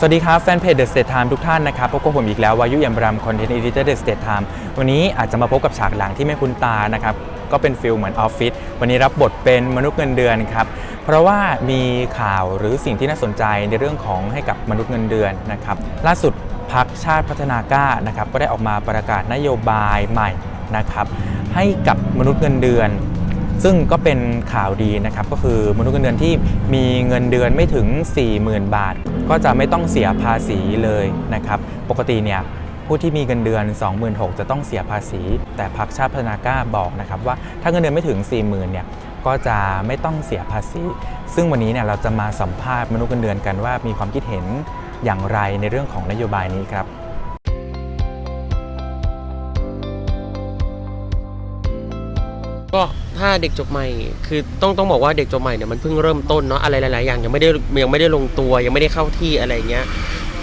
สวัสดีครับ แฟนเพจ The State Time ทุกท่านนะครับพบกับผมอีกแล้ววายุเอี่ยมรำคอนเทนต์ e ิเตอร์ The State Time วันนี้อาจจะมาพบกับฉากหลังที่ไม่คุ้นตานะครับ ก็เป็นฟิลเหมือนออฟฟิศวันนี้รับบทเป็นมนุษย์เงินเดือนครับ เพราะว่ามีข่าวหรือสิ่งที่น่าสนใจในเรื่องของให้กับมนุษย์เงินเดือนนะครับ ล่าสุดพักชาติพัฒนากล้านะครับก็ได้ออกมาประกาศนโยบายใหม่นะครับให้กับมนุษย์เงินเดือน ซึ่งก็เป็นข่าวดีนะครับก็คือมนุษย์เงินเดือนที่มีเงินเดือนไม่ถึง 40,000 บาท ก็จะไม่ต้องเสียภาษีเลยนะครับปกติเนี่ยผู้ที่มีเงินเดือน 26,000จะต้องเสียภาษี แต่พรรคชาติพัฒนากล้าบอกนะครับว่าถ้าเงินเดือนไม่ถึง 40,000เนี่ยก็จะไม่ต้องเสียภาษี ซึ่งวันนี้เนี่ยเราจะมาสัมภาษณ์มนุษย์เงินเดือนกันว่ามีความคิดเห็นอย่างไรในเรื่องของนโยบายนี้ครับ ก็ถ้าเด็กจบใหม่ คือต้องต้องบอกว่าเด็กจบใหม่เนี่ยมันเพิ่งเริ่มต้นเนาะอะไรหลายๆอย่างยังไม่ได้ยังไม่ได้ลงตัวยังไม่ได้เข้าที่อะไรเงี้ย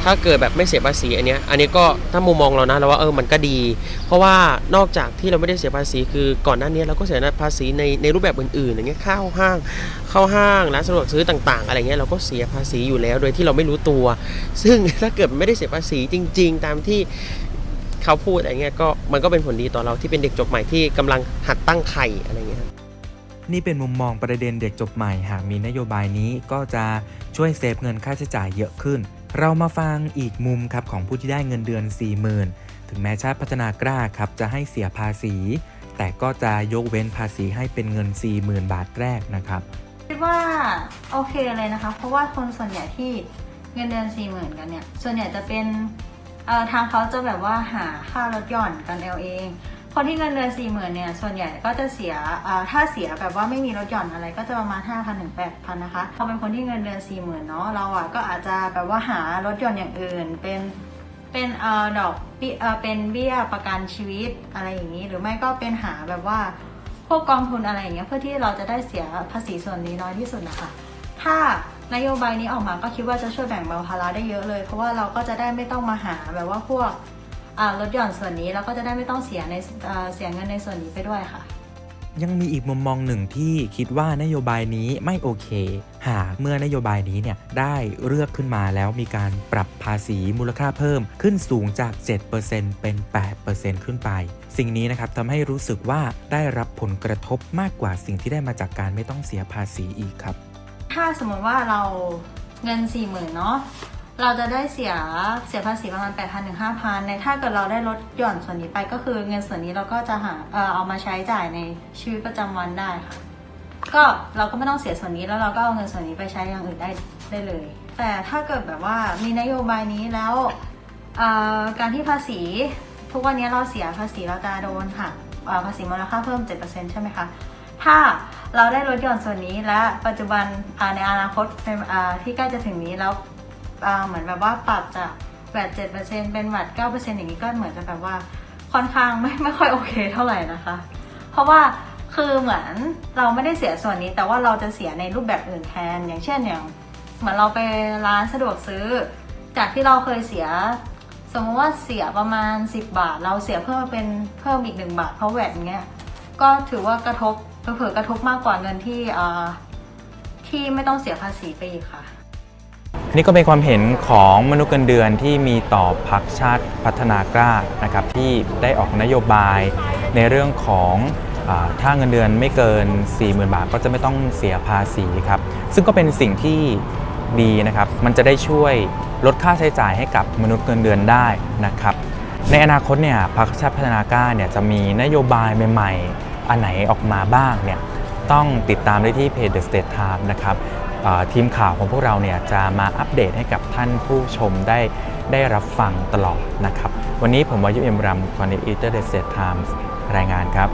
ถ้าเกิดแบบไม่เสียภาษีอันเนี้ยอันนี้ก็ถ้ามุมมองเรานะเราว่าเออมันก็ดี เพราะว่านอกจากที่เราไม่ได้เสียภาษี คือก่อนหน้านี้เราก็เสียภาษีในในรูปแบบอื่นๆอย่างเงี้ยข้าวห้างเข้าห้างร้านสะดวกซื้อต่าง ๆ อะไรเงี้ยเราก็เสียภาษีอยู่แล้วโดยที่เราไม่รู้ตัว ซึ่งถ้าเกิดไม่ได้เสียภาษีจริง ๆ ตามที่ เขาพูดอะไรเงี้ยก็มันก็เป็นผลดีต่อเราที่เป็นเด็กจบใหม่ที่กำลังหัดตั้งไข่อะไรเงี้ยครับนี่เป็นมุมมองประเด็นเด็กจบใหม่หากมีนโยบายนี้ก็จะช่วยเซฟเงินค่าใช้จ่ายเยอะขึ้น เรามาฟังอีกมุมครับของผู้ที่ได้เงินเดือน 40,000 ถึงแม้ชาติพัฒนากล้าครับจะให้เสียภาษี แต่ก็จะยกเว้นภาษีให้เป็นเงิน 40,000 บาทแรกนะครับคิดว่าโอเคเลยนะคะ เพราะว่าคนส่วนใหญ่ที่เงินเดือนสี่หมื่นกันเนี่ยส่วนใหญ่จะเป็นเอ่อ ทางเขาจะแบบว่าหาค่ารถหย่อนกันเอาเองคนที่เงินเดือนสี่หมื่นเนี่ย ส่วนใหญ่ก็จะเสียถ้าเสียแบบว่าไม่มีรถหย่อนอะไรก็จะประมาณห้าพันถึงแปดพันนะคะพอเป็นคนที่เงินเดือนสี่หมื่นเนาะ เราอะก็อาจจะแบบว่าหารถหย่อนอย่างอื่น เป็น เป็นเอ่อดอกเบี้ยเอ่อเป็นเบี้ยประกันชีวิตอะไรอย่างนี้ หรือไม่ก็เป็นหาแบบว่าพวกกองทุนอะไรอย่างเงี้ย เพื่อที่เราจะได้เสียภาษีส่วนนี้น้อยที่สุดนะคะ ถ้า นโยบายนี้ออกมาก็คิดว่าจะช่วยแบ่งเบาภาระได้เยอะเลย เพราะว่าเราก็จะได้ไม่ต้องมาหาแบบว่าพวกลดหย่อนส่วนนี้แล้วก็จะได้ไม่ต้องเสียในเอ่อเสียเงินในส่วนนี้ไปด้วยค่ะ ยังมีอีกมุมมองหนึ่งที่คิดว่านโยบายนี้ไม่โอเค หากเมื่อนโยบายนี้เนี่ยได้เลือกขึ้นมาแล้วมีการปรับภาษีมูลค่าเพิ่ม ขึ้นสูงจาก 7%เป็น 8%ขึ้นไป สิ่งนี้นะครับทำให้รู้สึกว่าได้รับผลกระทบมากกว่าสิ่งที่ได้มาจากการไม่ต้องเสียภาษีอีกครับ ถ้าสมมติว่าเราเงิน4ี่หมื่นเนาะเราจะได้เสียเสียภาษีประมาณ 8 0 0 0ถึง5,000ในถ้าเกิดเราได้ลดหย่อนส่วนนี้ไปก็คือเงินส่วนนี้เราก็จะหาเออเอามาใช้จ่ายในชีวิตประจำวันได้ค่ะ ก็เราก็ไม่ต้องเสียส่วนนี้แล้วเราก็เอาเงินส่วนนี้ไปใช้อย่างอื่นได้ได้เลย แต่ถ้าเกิดแบบว่ามีนโยบายนี้แล้วการที่ภาษีทุกวันนี้เราเสียภาษีเราจะโดนค่ะภาษีมูลค่าเพิ่ม 7%ใช่ไหมคะ ถ้าเราได้ลดหย่อนส่วนนี้และปัจจุบันในอนาคตที่ใกล้จะถึงนี้แล้วเหมือนแบบว่าปรับจากแวด7%เซ็นเป็นแวด9%อร์เซ็นอย่างนี้ก็เหมือนจะแบบว่าค่อนข้างไม่ไม่ค่อยโอเคเท่าไหร่นะคะ เพราะว่าคือเหมือนเราไม่ได้เสียส่วนนี้ แต่ว่าเราจะเสียในรูปแบบอื่นแทน อย่างเช่นอย่างเหมือนเราไปร้านสะดวกซื้อ จากที่เราเคยเสีย สมมติว่าเสียประมาณ 10 บาท เราเสียเพิ่มเป็นเพิ่มอีก 1 บาทเพราะแหวนเงี้ย ก็ถือว่ากระทบเผื่อกระทบมากกว่าเงินที่ที่ไม่ต้องเสียภาษีไปอีกค่ะนี่ก็เป็นความเห็นของมนุษย์เงินเดือนที่มีต่อพักชาติพัฒนากล้านะครับที่ได้ออกนโยบายในเรื่องของอถ้าเงินเดือนไม่เกิน 40,000 บาท ก็จะไม่ต้องเสียภาษีครับ ซึ่งก็เป็นสิ่งที่ดีนะครับ มันจะได้ช่วยลดค่าใช้จ่ายให้กับมนุษย์เงินเดือนได้นะครับ ในอนาคตเนี่ยพรรคชาติพัฒนากล้าเนี่ยจะมีนโยบายใหม่ๆ อันไหนออกมาบ้างเนี่ยต้องติดตามได้ที่เพจ The State Time นะครับทีมข่าวของพวกเราเนี่ยจะมาอัปเดตให้กับท่านผู้ชมได้ได้รับฟังตลอดนะครับ วันนี้ผมวายุเอ็มรัมคอนดิเตอร์เดอะสเตทไทมส์รายงานครับ